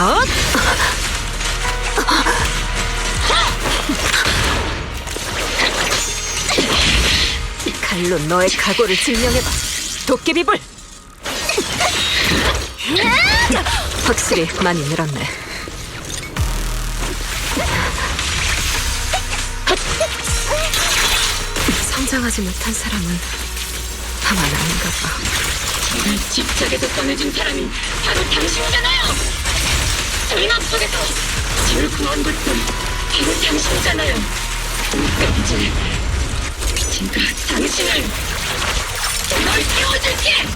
헛! 칼로 너의 각오를 증명해봐. 도깨비불! 확실히 많이 늘었네. 성장하지 못한 사람은 다만 아닌가 봐. 날 집착에서 꺼내준 사람이 바로 당신이잖아요. 이 맘 속에서 제일 고마운 것은 바로 당신이잖아요. 그러니까 이제 미친가 당신을 널 태워줄게!